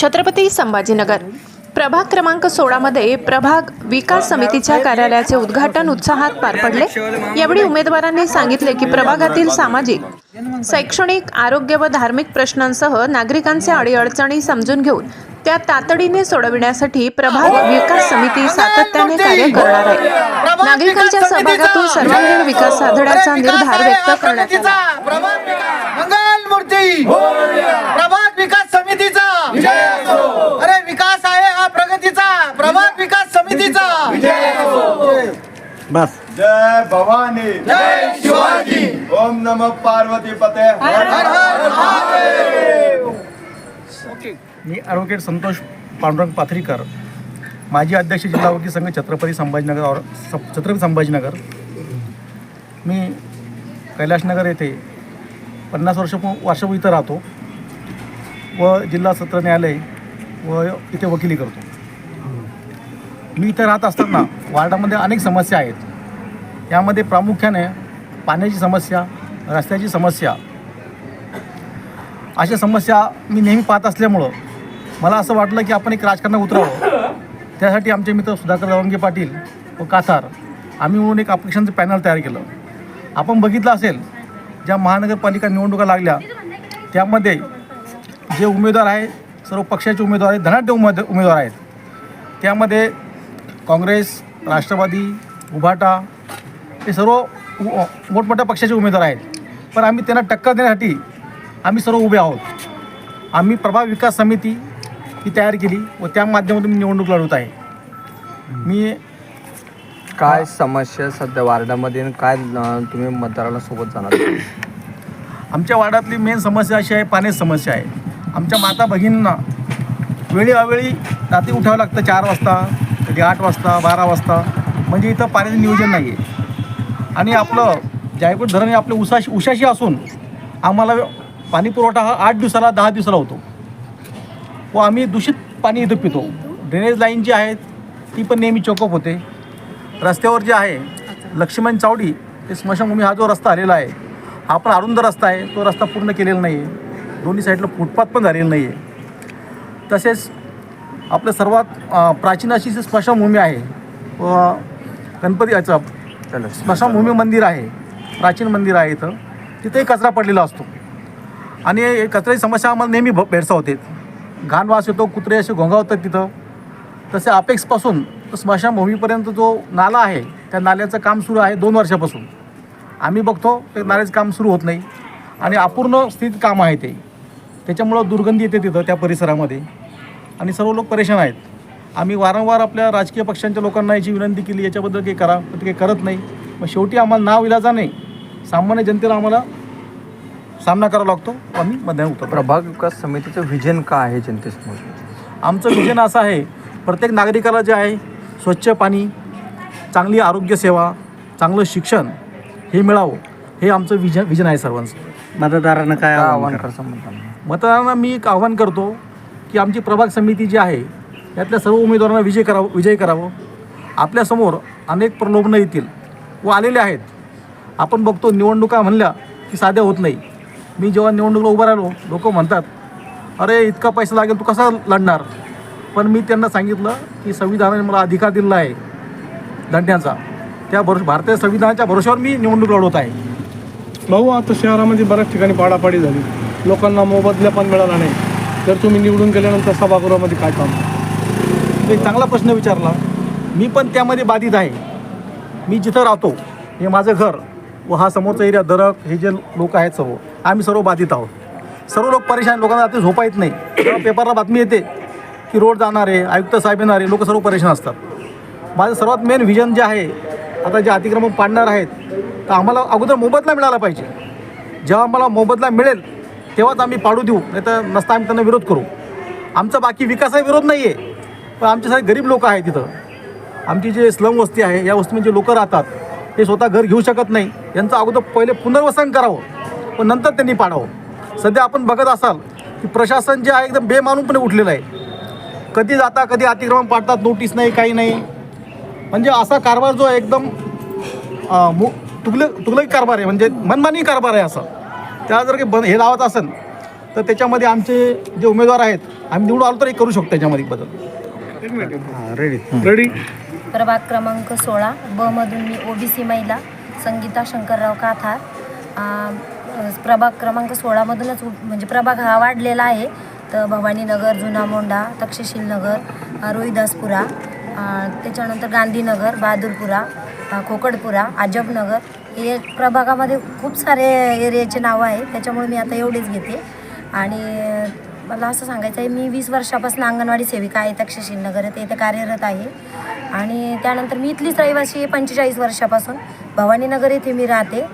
छत्रपती संभाजीनगर. प्रभाग क्रमांक सोळामध्ये प्रभाग विकास समितीच्या कार्यालयाचे उद्घाटन उत्साहात पार पडले. यावेळी उमेदवारांनी सांगितले की प्रभागातील सामाजिक शैक्षणिक आरोग्य व धार्मिक प्रश्नांसह नागरिकांचे अडीअडचणी समजून घेऊन त्या तातडीने सोडविण्यासाठी प्रभाग विकास समिती सातत्याने कार्य करणार आहे. नागरिकांच्या सहभागातून सर्वांगीण विकास साधण्याचा निर्धार व्यक्त करण्यात आला. प्रभाग विकास मंगल मूर्ती प्रभाग विकास समितीचा अरे विकास आहे हा प्रगतीचा. प्रभाग विकास समितीचा. बस. जय भवानी. जय शिवाजी. ओम नमः पार्वती पते. हर हर महादेव. मी ॲडव्होकेट संतोष पांडुरंग पाथरीकर माजी अध्यक्ष जिल्हा वकील संघ छत्रपती संभाजीनगर और छत्रपती संभाजीनगर. मी कैलासनगर येथे पन्नास वर्ष वर्षापूर्वी इथं राहतो व जिल्हा सत्र न्यायालय व इथे वकिली करतो. मी इथं राहत असताना वार्डामध्ये अनेक समस्या आहेत. यामध्ये प्रामुख्याने पाण्याची समस्या रस्त्याची समस्या अशा समस्या मी नेहमी पाहत असल्यामुळं मला असं वाटलं की आपण एक राजकारणात उतरावं. त्यासाठी आमचे मित्र सुधाकर रवंगे पाटील व काथार आम्ही म्हणून एक अपेक्षांचं पॅनल तयार केलं. आपण बघितलं असेल ज्या महानगरपालिका निवडणुका लागल्या त्यामध्ये जे उमेदवार आहे सर्व पक्षाचे उमेदवार आहेत धनाढ्य उमेद उमेदवार आहेत. त्यामध्ये काँग्रेस राष्ट्रवादी उभाटा हे सर्व मोठमोठ्या पक्षाचे उमेदवार आहेत. पण आम्ही त्यांना टक्कर देण्यासाठी आम्ही सर्व उभे आहोत. आम्ही प्रभाव विकास समिती ही तयार केली व त्या माध्यमातून मी निवडणूक लढवत आहे. मी काय समस्या सध्या वार्डामध्ये आणि काय अं, तुम्ही मतदाराला सोबत जाणार? आमच्या वार्डातली मेन समस्या अशी आहे पाण्याची समस्या आहे. आमच्या माता भगिनींना वेळी अवेळी रात्री उठावं लागतं चार वाजता कधी आठ वाजता बारा वाजता. म्हणजे इथं पाण्याचं नियोजन नाही आहे आणि आपलं जायकवाड धरण हे आपलं उसाशी उशाशी असून आम्हाला पाणी पुरवठा हा आठ दिवसाला दहा दिवसाला होतो. व आम्ही दूषित पाणी इथं पितो. ड्रेनेज लाईन जी आहेत ती पण नेहमी चोकअप होते. रस्त्यावर जे आहे लक्ष्मण चावडी ते स्मशानभूमी हा जो रस्ता आलेला आहे हा पण अरुंद रस्ता आहे. तो रस्ता पूर्ण केलेला नाही आहे दोन्ही साईडला फुटपाथ पण झालेलं नाही आहे तसेच आपलं सर्वात प्राचीन अशी जी स्मशानभूमी आहे व गणपती याचं स्मशानभूमी मंदिर आहे प्राचीन मंदिर आहे इथं. तिथेही कचरा पडलेला असतो. आणि हे कचऱ्याची समस्या आम्हाला नेहमी भ- भेडसावते. घाण वास येतो कुत्रे असे घोंगावतात तिथं. तसे अपेक्सपासून स्मशानभूमीपर्यंत जो नाला आहे त्या नाल्याचं काम सुरू आहे दोन वर्षापासून. आम्ही बघतो ते नाल्याचं काम सुरू होत नाही. आणि अपूर्ण स्थितीत काम आहे ते. त्याच्यामुळं दुर्गंधी येते तिथं त्या परिसरामध्ये. आणि सर्व लोक परेशान आहेत. आम्ही वारंवार आपल्या राजकीय पक्षांच्या लोकांना याची विनंती केली याच्याबद्दल काही करा पण ते काही करत नाही. मग शेवटी आम्हाला नाव इलाजाने सामान्य जनतेला आम्हाला सामना करावा लागतो. आम्ही मध्यान उतरतो. प्रभाग विकास समितीचं व्हिजन काय आहे जनतेसमोर? आमचं विजन असं आहे प्रत्येक नागरिकाला जे आहे स्वच्छ पाणी चांगली आरोग्यसेवा चांगलं शिक्षण हे मिळावं हे आमचं विजन विजन आहे सर्वांचं. मतदारांना काय आव्हान आव्हान करा? करता मतदारांना मी एक आव्हान करतो की आमची प्रभाग समिती जी आहे यातल्या सर्व उमेदवारांना विजय करावं विजय करावं. आपल्यासमोर अनेक प्रलोभनं येतील व आलेले आहेत. आपण बघतो निवडणुका म्हणल्या की साध्या होत नाही. मी जेव्हा निवडणुकीला उभा राहिलो लोक म्हणतात अरे इतका पैसा लागेल तू कसा लढणार? पण मी त्यांना सांगितलं की संविधानाने मला अधिकार दिलेला आहे लढण्याचा त्या भरोश भारतीय संविधानाच्या भरोश्यावर मी निवडणूक लढवत आहे. भाऊ आता शहरामध्ये बऱ्याच ठिकाणी पाडापाडी झाली. लोकांना मोबदला पण मिळाला नाही. जर तुम्ही निवडून गेल्यानंतर सभागृहामध्ये काय काम? एक चांगला प्रश्न विचारला. मी पण त्यामध्ये बाधित आहे. मी जिथं राहतो हे माझं घर व हा समोरचा एरिया दरक हे जे लोक आहेत सर्व आम्ही सर्व बाधित आहोत. सर्व लोक परेशान लोकांना रात्री झोपा येत नाही. पेपरला बातमी येते. की रोड जाणारे आयुक्त साहेब येणारे लोक सर्व परेशान असतात. माझं सर्वात मेन व्हिजन जे आहे आता जे अतिक्रमण पाडणार आहेत तर आम्हाला अगोदर मोबदला मिळाला पाहिजे. जेव्हा आम्हाला मोबदला मिळेल तेव्हाच आम्ही पाडू देऊ नाही तर नसता आम्ही त्यांना विरोध करू. आमचा बाकी विकासही विरोध नाही आहे पण आमच्यासारखे गरीब लोक आहेत तिथं आमची जे स्लम वस्ती आहे या वस्तीमध्ये जे लोक राहतात ते स्वतः घर घेऊ शकत नाही. यांचं अगोदर पहिले पुनर्वसन करावं पण नंतर त्यांनी पाडावं. सध्या आपण बघत असाल की प्रशासन जे आहे एकदम बेमानूनपणे उठलेलं आहे. कधी जाता कधी अतिक्रमण पाडतात नोटीस नाही काही नाही. म्हणजे असा कारभार जो आहे एकदम मु तुगले तुगलक कारभार आहे. म्हणजे मनमानी कारभार आहे असा. त्याला जर काही बंद हे लावत असेल तर त्याच्यामध्ये आमचे जे उमेदवार आहेत आम्ही निवडून आलो तर एक करू शकतो त्याच्यामध्ये बदल. रेडी रेडी प्रभाग क्रमांक सोळा ब मधून मी ओबीसी महिला संगीता शंकरराव काथार. प्रभाग क्रमांक सोळामधूनच म्हणजे प्रभाग हा वाढलेला आहे. तर भवानीनगर जुना मोंडा तक्षशिल नगर रोहिदासपुरा त्याच्यानंतर गांधीनगर बहादूरपुरा खोकडपुरा आजबनगर हे प्रभागामध्ये खूप सारे एरियाचे नावं आहे त्याच्यामुळे मी आता एवढेच घेते. आणि मला असं सांगायचं आहे मी वीस वर्षापासून अंगणवाडी सेविका आहे तक्षशिल नगर इथे कार्यरत आहे. आणि त्यानंतर मी इथलीच रहिवासी आहे पंचेचाळीस वर्षापासून. भवानीनगर येथे मी राहते.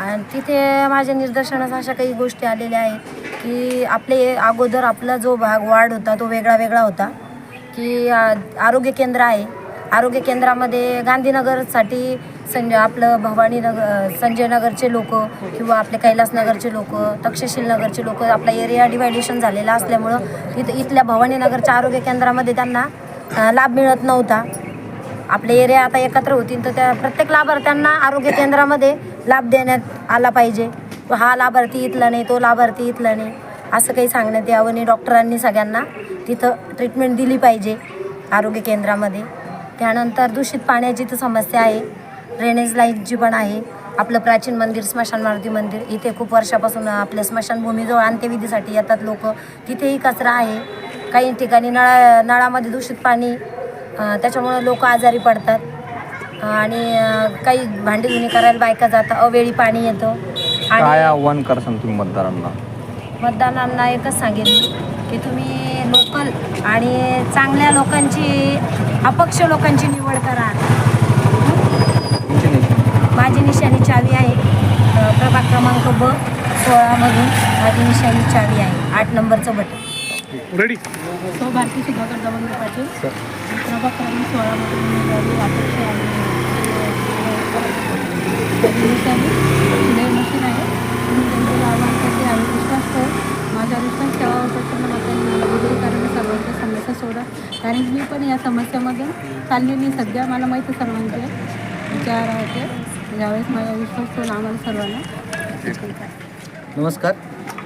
आणि तिथे माझ्या निदर्शनास अशा काही गोष्टी आलेल्या आहेत की आपले अगोदर आपला जो भाग वार्ड होता तो वेगळा वेगळा होता. की आरोग्य केंद्र आहे. आरोग्य केंद्रामध्ये गांधीनगरसाठी संजय आपलं भवानीनगर संजय नगरचे लोक किंवा आपले कैलासनगरचे लोक तक्षशिल नगरचे लोक आपला एरिया डिवायडेशन झालेला असल्यामुळं तिथं इथल्या भवानीनगरच्या आरोग्य केंद्रामध्ये त्यांना लाभ मिळत नव्हता. आपले एरिया आता एकत्र होतील तर त्या प्रत्येक लाभार्थ्यांना आरोग्य केंद्रामध्ये लाभ देण्यात आला पाहिजे. हा लाभार्थी इथला नाही तो लाभार्थी इथला नाही. असं काही सांगण्यात यावं आणि डॉक्टरांनी सगळ्यांना तिथं ट्रीटमेंट दिली पाहिजे आरोग्य केंद्रामध्ये. त्यानंतर दूषित पाण्याची तर समस्या आहे. ड्रेनेज लाईनची पण आहे. आपलं प्राचीन मंदिर स्मशान मारुती मंदिर इथे खूप वर्षापासून आपल्या स्मशानभूमीजवळ अंत्यविधीसाठी येतात लोक. तिथेही कचरा आहे. काही ठिकाणी नळा नळामध्ये दूषित पाणी त्याच्यामुळं लोक आजारी पडतात. आणि काही भांडी धुणी करायला बायका जातात. अवेळी पाणी येतं. काय आणि आव्हान करसान तुम्ही मतदारांना मतदारांना एकच सांगेन मी की तुम्ही लोकल आणि चांगल्या लोकांची अपक्ष लोकांची निवड करा तुमची माझी निशाणी चावी आहे अ, प्रभाग क्रमांक ब सोळामधून माझी निशाणी चावी आहे आठ नंबरचं बटन रेडी सौ भारती सुधाकर दवंगे पाटील प्रभाग क्रमांक आणि निमित्ताने शिलाई मशीन आहे म्हणून त्यांचे आव्हान करते माझ्या विश्वास ठेव कारण सर्वांच्या समस्या सोडा. कारण मी पण या समस्यामधून चाललेली सध्या. मला माहिती आहे सर्वांचे विचार होते ज्यावेळेस माझा विश्वास ठेवून आम्हाला सर्वांना. नमस्कार.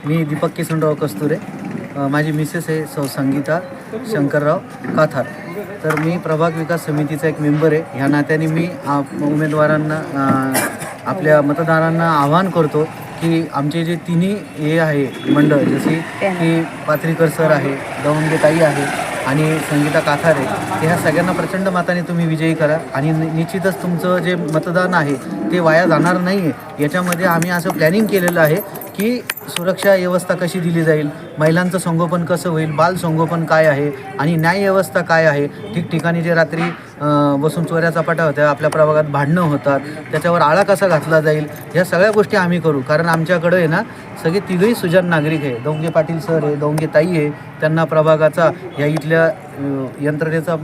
मी दीपक किसनराव कस्तुरे. माझी मिसेस आहे सौ संगीता शंकरराव काथार. तर मी प्रभाग विकास समितीचा एक मेंबर आहे. ह्या नात्याने मी आप उमेदवारांना आपल्या मतदारांना आवाहन करतो की आमचे जे तिन्ही हे आहे मंडळ जसे की पात्रीकर सर आहे दवंगे ताई आहे आणि संगीता काथार आहे ह्या सगळ्यांना प्रचंड मताने तुम्ही विजयी करा आणि निश्चितच तुमचं जे मतदान आहे ते वाया जाणार नाही आहे याच्यामध्ये आम्ही असं प्लॅनिंग केलेलं आहे की सुरक्षा व्यवस्था कशी दिली जाईल? महिलांचं संगोपन कसं होईल? बाल संगोपन काय आहे? आणि न्याय व्यवस्था काय आहे? ठिकठिकाणी जे रात्री बसून चोऱ्या चपाट्या होत्या आपल्या प्रभागात भांडणं होतात त्याच्यावर आळा कसा घातला जाईल? ह्या सगळ्या गोष्टी आम्ही करू. कारण आमच्याकडं आहे ना सगळे तिघही सुजन नागरिक आहे. दोंगे पाटील सर आहे दोंगे ताई आहे. त्यांना प्रभागाचा या इथल्या यंत्रणेचा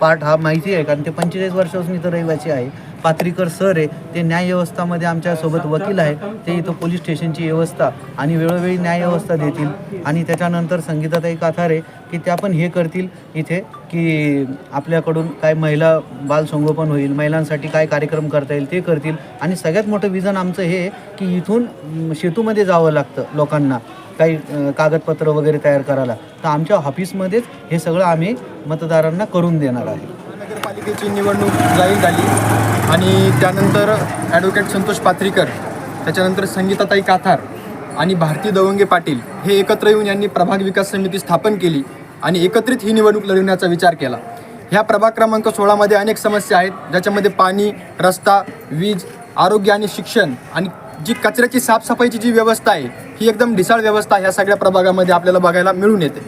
पार्ट हा माहिती आहे. कारण ते पंचेचाळीस वर्षापासून इथं रहिवासी आहे. पात्रीकर सर आहे ते न्याय व्यवस्थामध्ये आमच्यासोबत वकील आहे. ते इथं पोलीस स्टेशनची व्यवस्था आणि वेळोवेळी न्याय व्यवस्था देतील. आणि त्याच्यानंतर संगीताताई काथारे की त्या पण हे करतील इथे की आपल्याकडून काय महिला बाल संगोपन होईल महिलांसाठी काय कार्यक्रम करता येईल ते करतील. आणि सगळ्यात मोठं विजन आमचं हे की इथून म, सेतूमध्ये जावं लागतं लोकांना काही कागदपत्र वगैरे तयार करायला. तर आमच्या ऑफिसमध्येच हे सगळं आम्ही मतदारांना करून देणार आहे. नगरपालिकेची निवडणूक जाहीर झाली. आणि त्यानंतर ॲडव्होकेट संतोष पात्रीकर त्याच्यानंतर संगीताताई काथार आणि भारती दवंगे पाटील हे एकत्र येऊन यांनी प्रभाग विकास समिती स्थापन केली आणि एकत्रित ही निवडणूक लढवण्याचा विचार केला. ह्या प्रभाग क्रमांक सोळामध्ये अनेक समस्या आहेत ज्याच्यामध्ये पाणी रस्ता वीज आरोग्य आणि शिक्षण आणि जी कचऱ्याची साफसफाईची जी व्यवस्था आहे ही एकदम ढिसाळ व्यवस्था ह्या सगळ्या प्रभागामध्ये आपल्याला बघायला मिळून येते.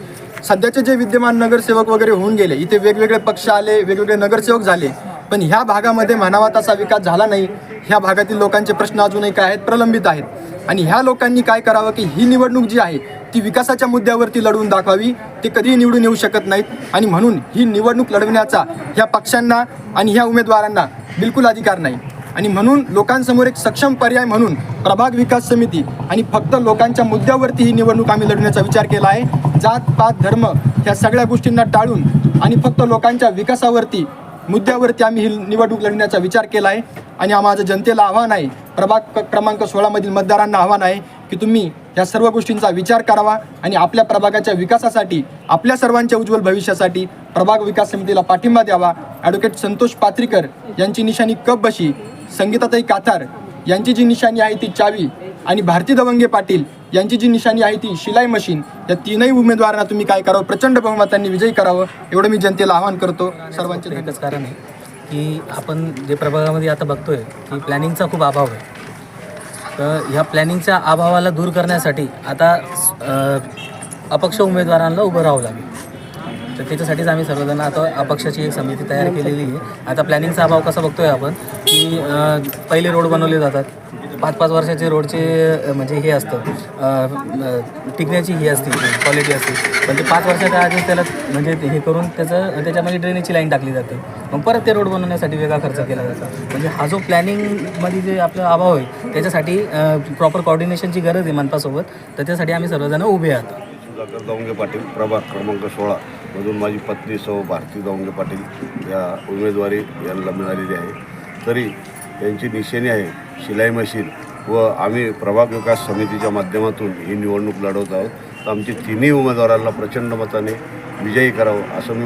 सध्याचे जे विद्यमान नगरसेवक वगैरे होऊन गेले इथे वेगवेगळे पक्ष आले वेगवेगळे नगरसेवक झाले पण ह्या भागामध्ये म्हणावा तसा विकास झाला नाही. ह्या भागातील लोकांचे प्रश्न अजूनही काय आहेत प्रलंबित आहेत. आणि ह्या लोकांनी काय करावं की ही निवडणूक जी आहे ती विकासाच्या मुद्द्यावरती लढवून दाखवावी ते कधीही निवडून येऊ शकत नाहीत. आणि म्हणून ही निवडणूक लढवण्याचा ह्या पक्षांना आणि ह्या उमेदवारांना बिलकुल अधिकार नाही. आणि म्हणून लोकांसमोर एक सक्षम पर्याय म्हणून प्रभाग विकास समिती आणि फक्त लोकांच्या मुद्द्यावरती ही निवडणूक आम्ही लढण्याचा विचार केला आहे. जात पात धर्म ह्या सगळ्या गोष्टींना टाळून आणि फक्त लोकांच्या विकासावरती मुद्द्यावरती आम्ही ही निवडणूक लढण्याचा विचार केला आहे. आणि माझं जनतेला आव्हान आहे. प्रभाग क्रमांक सोळामधील मतदारांना आव्हान आहे की की तुम्ही या सर्व गोष्टींचा विचार करावा आणि आपल्या प्रभागाच्या विकासासाठी आपल्या सर्वांच्या उज्ज्वल भविष्यासाठी प्रभाग विकास समितीला पाठिंबा द्यावा. ॲडव्होकेट संतोष पात्रीकर यांची निशाणी कप बशी. संगीताताई काथार यांची जी निशाणी आहे ती चावी आणि भारती दवंगे पाटील यांची जी निशाणी आहे ती शिलाई मशीन या तीनही उमेदवारांना तुम्ही काय करावं? प्रचंड बहुमतांनी विजयी करावं एवढं मी जनतेला आवाहन करतो. सर्वांचे एकच कारण आहे की आपण जे प्रभागामध्ये आता बघतोय की प्लॅनिंगचा खूप अभाव आहे. तर ह्या प्लॅनिंगच्या अभावाला दूर करण्यासाठी आता अपक्ष उमेदवारांना उभं राहावं लागेल. तर त्याच्यासाठीच आम्ही सर्वजण आता अपक्षाची एक समिती तयार केलेली आहे. आता प्लॅनिंगचा अभाव कसा बघतोय आपण की पहिले रोड बनवले जातात. पाच पाच वर्षाचे रोडचे म्हणजे हे असतं टिकण्याची ही असते क्वालिटी असते. पण ते पाच वर्षाच्या आधी त्याला म्हणजे ते हे करून त्याचं त्याच्यामध्ये ड्रेनेजची लाईन टाकली जाते. मग परत ते रोड बनवण्यासाठी वेगळा खर्च केला जातो. म्हणजे हा जो प्लॅनिंगमध्ये जे आपला अभाव आहे त्याच्यासाठी प्रॉपर कॉर्डिनेशनची गरज आहे मनपासोबत. तर त्यासाठी आम्ही सर्वजण उभे आहात. सुधाकर दौंगे पाटील प्रभाग क्रमांक सोळा. मधून माझी पत्नी सौ भारती दौंगे पाटील या उमेदवारी यांना मिळालेली आहे. तरी त्यांची निशाणी आहे शिलाई मशीन व आम्ही प्रभाग विकास समितीच्या माध्यमातून ही निवडणूक लढवत आहोत. तर आमची तिन्ही उमेदवारांना प्रचंड मताने विजयी करावं असं मी